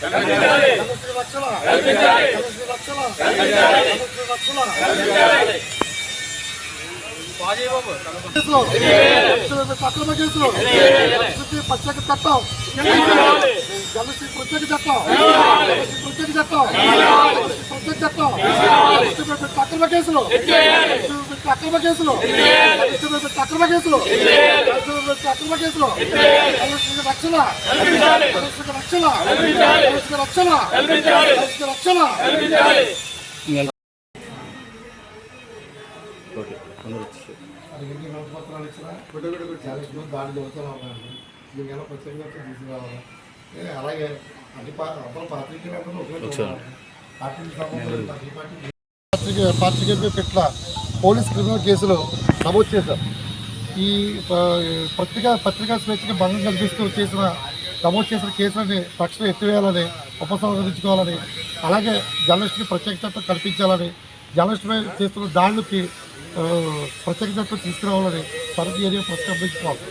రక్షణ కేసులు ప్రత్యేక చట్టం జర్నలిస్టులకి ప్రత్యేక చట్టం ప్రత్యేక చట్టం ప్రత్యేక చట్టం అక్రమ కేసులు అక్రమ కేసులు అక్రమ కేసులు అక్రమ కేసులు రక్షణ రక్షణ రక్షణ రక్షణ నోట్పత్రాలు ఇచ్చినా దాడి దొరుకుతూనే ఉన్నాయండి దీనికి ఎలా ప్రత్యేకంగా తీసుకురావాలి అలాగే అన్ని పార్టీ పాత్రికే పాత్రికేయులపై పెట్టిన పోలీస్ క్రిమినల్ కేసులో నమోదు చేశారు. ఈ ప- పత్రికా పత్రికా స్వేచ్ఛకి భంగం కల్పిస్తూ చేసిన నమోదు చేసిన కేసులని తక్షణం ఎత్తివేయాలని ఉపసంహరించుకోవాలని అలాగే జర్నలిస్టుకి ప్రత్యేక చట్టం కల్పించాలని జర్నలిస్టుపై చేస్తున్న దాడులకి ప్రత్యేక చట్టం తీసుకురావాలని సరఫీ ఏరియా ప్రతిష్టాపించుకోవాలి